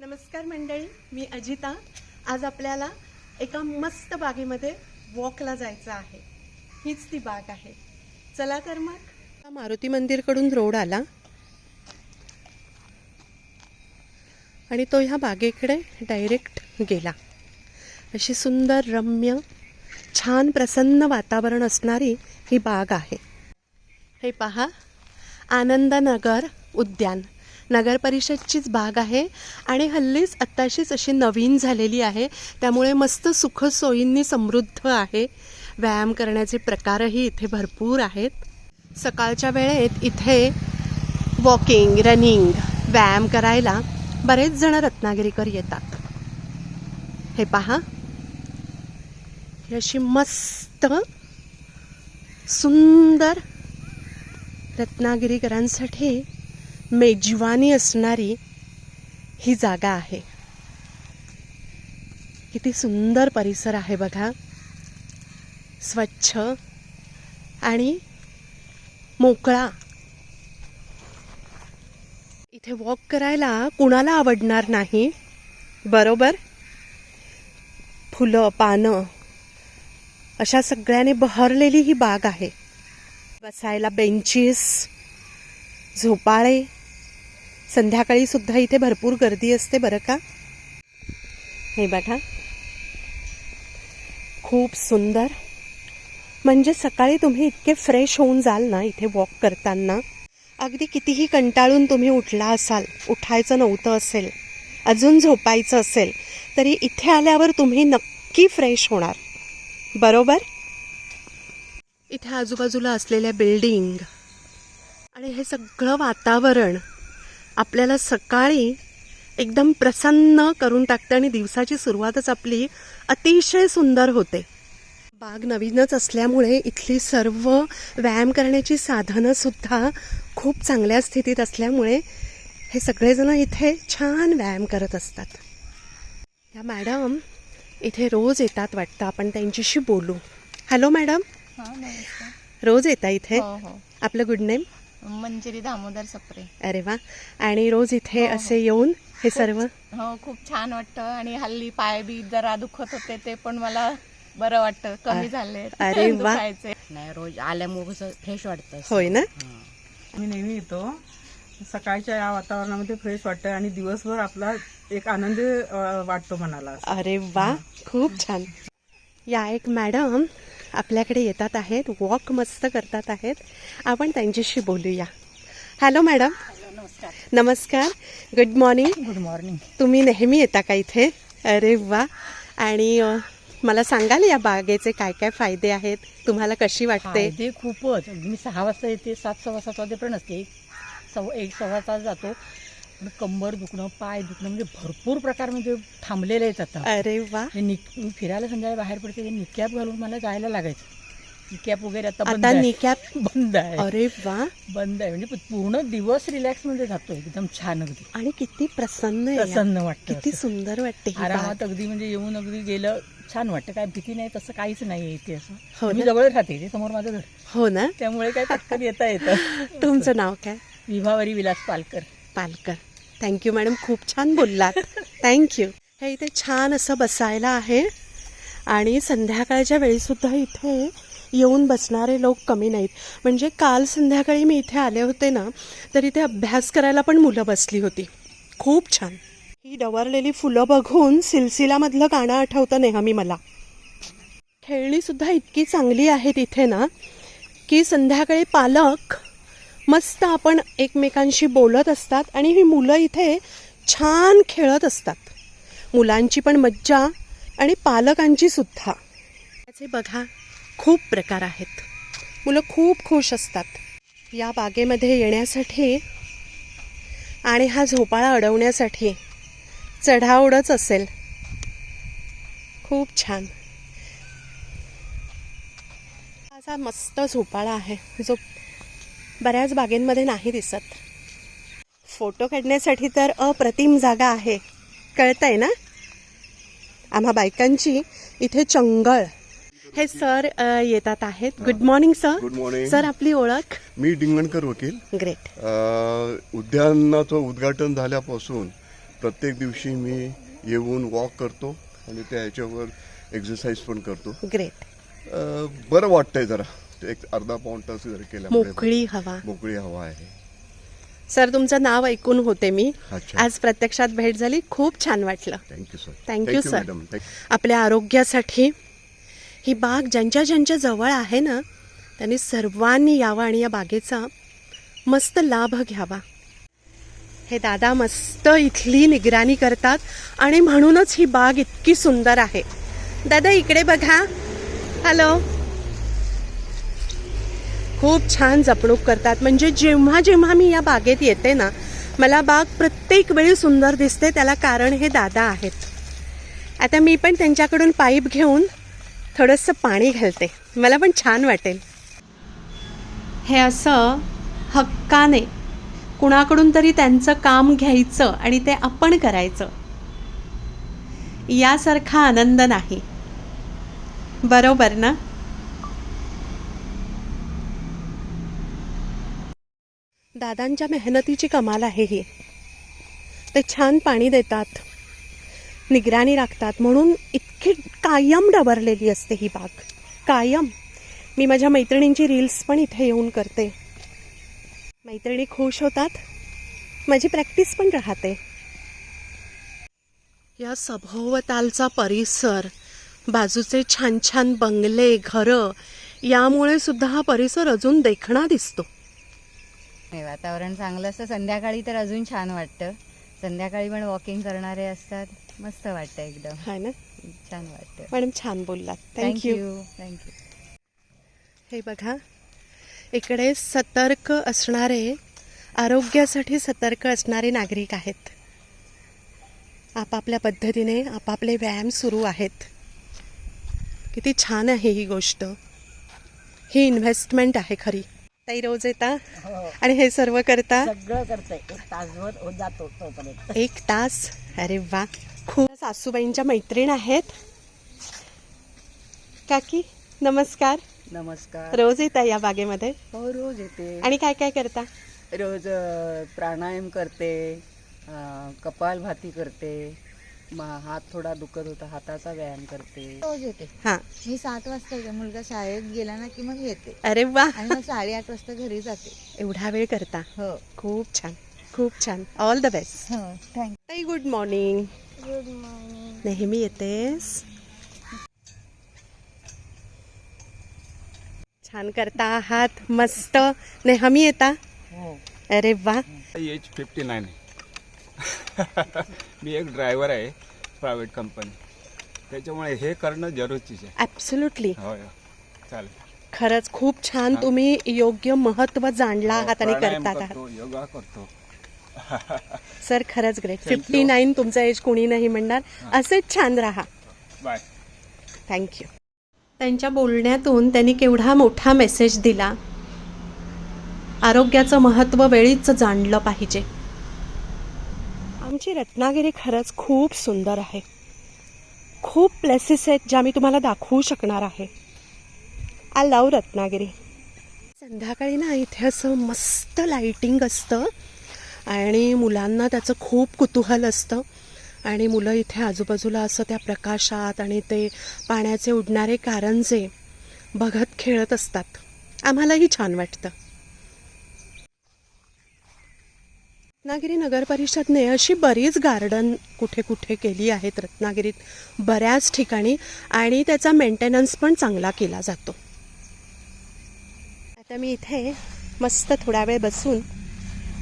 नमस्कार मंडळी मी अजिता. आज आपल्याला एका मस्त बागेमध्ये वॉकला जायचं आहे. हीच ती बाग आहे. चला तर मग. मारुती मंदिरकडून रोड आला. आणि तो ह्या बागेकडे डायरेक्ट गेला. अशी सुंदर रम्य छान प्रसन्न वातावरण असणारी ही बाग आहे. हे पहा. आनंदनगर उद्यान. नगरपरिषदचीच बाग आहे आणि हल्लीच आत्ताशीच अशी नवीन झालेली आहे. त्यामुळे मस्त सुखसोयींनी समृद्ध आहे. व्यायाम करण्याचे प्रकारही इथे भरपूर आहेत. सकाळच्या वेळेत इथे वॉकिंग रनिंग व्यायाम करायला बरेच जण रत्नागिरीकर येतात. हे पहा. अशी मस्त सुंदर रत्नागिरीकरांसाठी मेजवानी असणारी ही जागा आहे. किती सुंदर परिसर आहे बघा. स्वच्छ आणि मोकळा. इथे वॉक करायला कुणाला आवडणार नाही? बरोबर? फुलं पानं अशा सगळ्याने बहरलेली ही बाग आहे. बसायला बेंचेस झोपाळे संध्याकाळी सुद्धा इथे भरपूर गर्दी असते बरं का? हे बघा. खूप सुंदर. म्हणजे सकाळी तुम्ही इतके फ्रेश होऊन जाल ना इथे वॉक करताना. अगदी कितीही कंटाळून तुम्ही उठला असाल उठायचं नव्हतं असेल अजून झोपायचं असेल तरी इथे आल्यावर तुम्ही नक्की फ्रेश होणार. बरोबर? इथे आजूबाजूला असलेल्या बिल्डिंग आणि हे सगळं वातावरण आपल्याला सकाळी एकदम प्रसन्न करून टाकते आणि दिवसाची सुरुवातच आपली अतिशय सुंदर होते. बाग नवीनच असल्यामुळे इथली सर्व व्यायाम करण्याची साधनं सुद्धा खूप चांगल्या स्थितीत असल्यामुळे हे सगळेजण इथे छान व्यायाम करत असतात. या मॅडम इथे रोज येतात वाटतं आपण त्यांच्याशी बोलू. Hello madam. हा रोज येता इथे? हो हो. आपलं गुड नेम? मंजिरी दामोदर सप्रे. अरे वा. आणि रोज इथे हो, हो. असे येऊन हे सर्व? हो खूप छान वाटतं आणि हल्ली पाय बी जरा दुखत होते ते पण मला बरं वाटतं. कमी झाले अरे वा. नाही रोज आल्यामुळे कसं फ्रेश वाटतं होय ना? मी नेहमी येतो. सकाळच्या या वातावरणामध्ये फ्रेश वाटतं आणि दिवसभर आपला एक आनंद वाटतो मनाला. अरे वा. खूप छान. या एक मॅडम आपल्याकडे येतात आहेत वॉक मस्त करतात आहेत. आपण त्यांच्याशी बोलूया. हॅलो मॅडम नमस्कार. गुड मॉर्निंग गुड मॉर्निंग तुम्ही नेहमी येता का इथे? अरे वा. आणि मला सांगाल या बागेचे काय काय फायदे आहेत? तुम्हाला कशी वाटते? ते खूपच. मी सहा वाजता येते सात सव्वा सात वाजेपर्यंत असते. सव्वा एक सव्वा तास जातो. कंबर दुखणं पाय दुखणं म्हणजे भरपूर प्रकार म्हणजे थांबलेले आहेत आता. अरे वा. हे निक मी फिरायला संध्याकाळी बाहेर पडते ते निकॅप घालून मला जायला लागायचं. निकॅप वगैरे आता बंद आता आहे. निकॅप? बंद आहे. अरे वा. बंद आहे. म्हणजे पूर्ण दिवस रिलॅक्समध्ये जातो एकदम छान अगदी. आणि किती प्रसन्न आहे या. प्रसन्न वाटतं किती. सुंदर वाटते ही बाग. आरामात अगदी म्हणजे येऊन अगदी गेलं छान वाटतं. काय भीती नाही तसं काहीच नाही इथे हो असं मी ना? जवळ राहते ते समोर माझं घर. हो ना. त्यामुळे काय पटकन येता येतं. तुमचं नाव काय? Vibhavari Vilas Palkar. Palkar. Thank you madam खूप छान बोललात. थँक्यू हे इथे छान असं बसायला आहे. आणि संध्याकाळच्या वेळीसुद्धा इथे येऊन बसणारे लोक कमी नाहीत. म्हणजे काल संध्याकाळी मी इथे आले होते ना तर इथे अभ्यास करायला पण मुलं बसली होती. खूप छान. ही डवरलेली फुलं बघून सिलसिलामधलं गाणं आठवतं नेहमी मला. खेळणीसुद्धा इतकी चांगली आहे इथे ना की संध्याकाळी पालक मस्त आपण एकमेकांशी बोलत असतात आणि ही मुलं इथे छान खेळत असतात. मुलांची पण मज्जा आणि पालकांची सुद्धा. त्याचे बघा खूप प्रकार आहेत. मुलं खूप खुश असतात. या बागेमध्ये येण्यासाठी आणि हा झोपाळा अडवण्यासाठी चढाओढच असेल. खूप छान. असा मस्त झोपाळा आहे. जो बऱ्याच बागेंमध्ये नाही दिसत. फोटो काढण्यासाठी तर अप्रतिम जागा आहे. कळतंय ना? आम्हा बायकांची इथे चंगळ. हे सर अ, येतात आहेत. Good morning sir good morning sir आपली ओळख? मी डिंगणकर वकील. ग्रेट अ, उद्यानाचं उद्घाटन झाल्यापासून प्रत्येक दिवशी मी येऊन वॉक करतो आणि त्या ह्याच्यावर एक्सरसाइज पण करतो. ग्रेट अं, बरं वाटतंय जरा. एक अर्धा पाऊण तास जर केल्यामुळे मोकळी हवा. मोकळी हवा आहे. सर तुमचं नाव ऐकून होते मी. अच्छा. आज प्रत्यक्षात भेट झाली. खूप छान वाटलं. Thank you sir. मॅडम थँक्यू आपल्या आरोग्यासाठी ही बाग ज्यांच्या ज्यांच्या जवळ आहे ना त्यांनी सर्वांनी यावं आणि या बागेचा मस्त लाभ घ्यावा. हे दादा मस्त इथली निगराणी करतात आणि म्हणूनच ही बाग इतकी सुंदर आहे. दादा इकडे बघा. हॅलो खूप छान जपणूक करतात. म्हणजे जेव्हा जेव्हा मी या बागेत येते ना मला बाग प्रत्येक वेळी सुंदर दिसते त्याला कारण हे दादा आहेत. आता मी पण त्यांच्याकडून पाईप घेऊन थोडंसं पाणी घालते. मला पण छान वाटेल. हे असं हक्काने कुणाकडून तरी त्यांचं काम घ्यायचं आणि ते आपण करायचं. यासारखा आनंद नाही. बरोबर ना? दादांच्या मेहनतीची कमाल आहे ही. ते छान पाणी देतात निगराणी राखतात म्हणून इतकी कायम डबरलेली असते ही बाग. कायम. मी माझ्या मैत्रिणींची रील्स पण इथे येऊन करते. मैत्रिणी खुश होतात. माझी प्रॅक्टिस पण राहते. या सभोवतालचा परिसर बाजूचे छान छान बंगले घरं यामुळे सुद्धा हा परिसर अजून देखणा दिसतो. नाही वातावरण चांगलं असतं. संध्याकाळी तर अजून छान वाटतं. संध्याकाळी पण वॉकिंग करणारे असतात. मस्त वाटतं एकदम. हाय ना? छान वाटतं. मॅडम छान बोललात. थँक्यू थँक्यू थँक्यू हे बघा. इकडे सतर्क असणारे आरोग्यासाठी सतर्क असणारे नागरिक आहेत. आपापल्या पद्धतीने आपापले व्यायाम सुरू आहेत. किती छान आहे ही गोष्ट. ही इन्व्हेस्टमेंट आहे खरी. ताई रोज येता? आणि हे सर्व करता? सगळं करतंय. एक तासभर हो- जातो तोपर्यंत. एक तास? अरे वा. खूप सासूबाईंच्या मैत्रीण आहेत. काकी नमस्कार. नमस्कार. रोज येता या बागेमध्ये? हो रोज येते. आणि काय काय करता? रोज प्राणायाम करते अ, कपालभाती करते हात थोडा दुखत होता हाताचा व्यायाम करते. रोज येते. हा. मी सात वाजता येते. मुलगा शाळेत गेला ना की मग येते. अरे वा. आणि मग साडेआठ वाजता घरी जाते. एवढा वेळ करता? हो. खूप छान. खूप छान. ऑल द बेस्ट हो. थँक्यू ताई गुड मॉर्निंग गुड मॉर्निंग नेहमी येतेस? छान करता आहात मस्त. नेहमी येता? हो. अरे वा. एज फिफ्टी नाईन मी एक ड्रायव्हर आहे प्रायव्हेट कंपनी त्याच्यामुळे हे करणं जरूरीच आहे. ऍब्सोल्युटली होय चालेल. खरंच खूप छान तुम्ही योग्य महत्त्व जाणला आहात आणि प्राणायाम करतात आहात. करतो योगा करतो. सर खरंच great Thank you. Fifty nine तुमचं एज कोणी नाही म्हणणार. असेच छान राहा. बाय थँक्यू त्यांच्या बोलण्यातून त्यांनी केवढा मोठा मेसेज दिला. आरोग्याचं महत्त्व वेळीच जाणलं पाहिजे. आमची रत्नागिरी खरंच खूप सुंदर आहे. खूप प्लेसेस आहेत ज्या मी तुम्हाला दाखवू शकणार आहे. I love Ratnagiri. संध्याकाळी ना इथे असं मस्त लाईटिंग असतं आणि मुलांना त्याचं खूप कुतूहल असतं. आणि मुलं इथे आजूबाजूला असं त्या प्रकाशात आणि ते पाण्याचे उडणारे कारंजे बघत खेळत असतात. आम्हालाही छान वाटतं. रत्नागिरी नगर परिषदने अशी बरीच गार्डन कुठे कुठे केली आहेत रत्नागिरीत बऱ्याच ठिकाणी आणि त्याचा मेंटेनन्स पण चांगला केला जातो. आता मी इथे मस्त थोडा वेळ बसून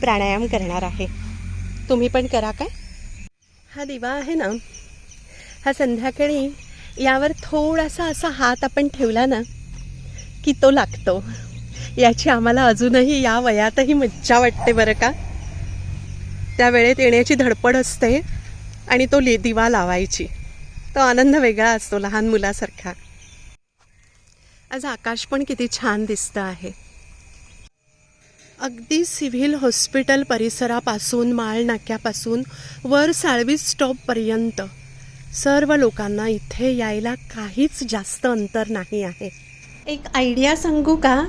प्राणायाम करणार आहे. तुम्ही पण करा काय? हा दिवा आहे ना हा संध्याकाळी यावर थोडासा असा हात आपण ठेवला ना की तो लागतो. याची आम्हाला अजूनही या वयातही मज्जा वाटते बरं का? त्या वेळेत येण्याची धडपड असते आणि तो ले दिवा लावायची. तो आनंद वेगळा असतो लहान मुलासारखा आज आकाश पण किती छान दिसतं आहे. अगदी सिव्हिल हॉस्पिटल परिसरापासून माळ नाक्यापासून वर साळवी स्टॉपपर्यंत सर्व लोकांना इथे यायला काहीच जास्त अंतर नाही आहे. एक आयडिया सांगू का?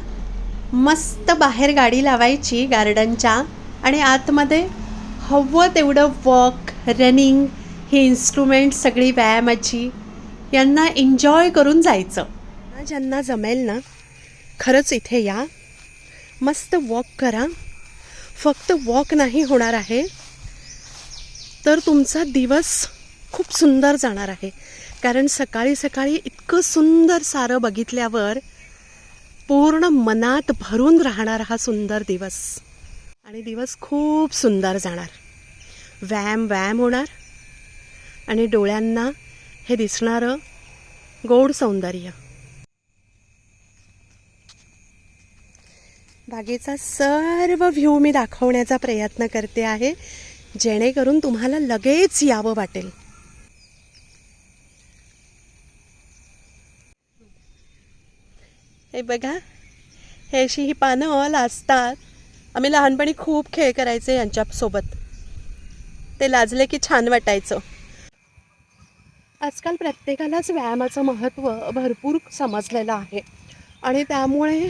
मस्त बाहेर गाडी लावायची गार्डनच्या आणि आतमध्ये हवं तेवढं वॉक रनिंग ही इन्स्ट्रुमेंट सगळी व्यायामाची यांना एन्जॉय करून जायचं. ज्यांना जमेल ना खरंच इथे या. मस्त वॉक करा. फक्त वॉक नाही होणार आहे तर तुमचा दिवस खूप सुंदर जाणार आहे. कारण सकाळी सकाळी इतकं सुंदर सारं बघितल्यावर पूर्ण मनात भरून राहणार हा सुंदर दिवस. आणि दिवस खूप सुंदर जाणार. व्यायाम व्यायाम होणार. आणि डोळ्यांना हे दिसणारं गोड सौंदर्य. बागेचा सर्व व्ह्यू मी दाखवण्याचा प्रयत्न करते आहे जेणेकरून तुम्हाला लगेच यावं वाटेल. हे बघा हे अशी ही पानं लाजतात आम्ही लहानपणी खूप खेळ करायचे यांच्यासोबत. ते लाजले की छान वाटायचं. आजकाल प्रत्येकालाच व्यायामाचं महत्त्व भरपूर समजलेलं आहे. आणि त्यामुळे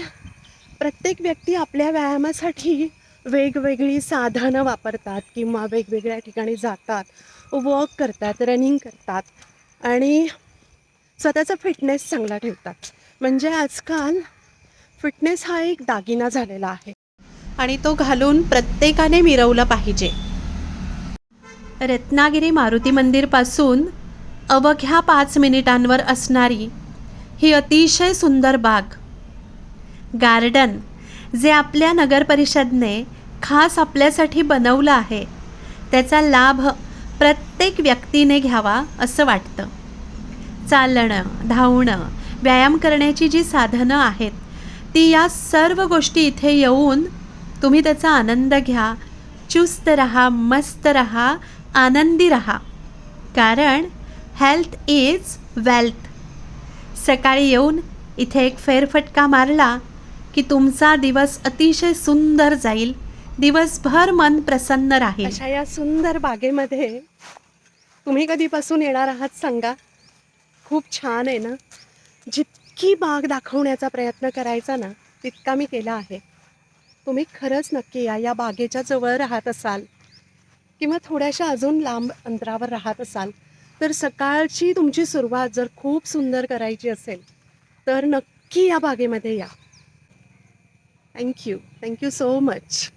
प्रत्येक व्यक्ती आपल्या व्यायामासाठी वेगवेगळी साधनं वापरतात किंवा वेगवेगळ्या ठिकाणी जातात वॉक करतात रनिंग करतात आणि स्वतःचा फिटनेस चांगला ठेवतात. म्हणजे आजकाल फिटनेस हा एक दागिना झालेला आहे. आणि तो घालून प्रत्येकाने मिरवलं पाहिजे. रत्नागिरी मारुती मंदिरपासून अवघ्या पाच मिनिटांवर असणारी ही अतिशय सुंदर बाग. गार्डन जे आपल्या नगर परिषदने खास आपल्यासाठी बनवलं आहे त्याचा लाभ प्रत्येक व्यक्तीने घ्यावा असं वाटतं. चालणं धावणं व्यायाम करण्याची जी साधनं आहेत ती या सर्व गोष्टी इथे येऊन तुम्ही त्याचा आनंद घ्या. चुस्त रहा मस्त रहा आनंदी रहा. कारण हेल्थ इज वेल्थ सकाळी येऊन इथे एक फेरफटका मारला की तुमचा दिवस अतिशय सुंदर जाईल. दिवसभर मन प्रसन्न राहील. अशा या सुंदर बागेमध्ये तुम्ही कधीपासून येणार आहात सांगा? खूप छान आहे ना? जितकी बाग दाखवण्याचा प्रयत्न करायचा ना तितका मी केला आहे. तुम्ही खरंच नक्की या या बागेच्या जवळ राहत असाल किंवा थोड्याशा अजून लांब अंतरावर राहत असाल तर सकाळची तुमची सुरुवात जर खूप सुंदर करायची असेल तर नक्की या बागेमध्ये या. Thank you thank you so much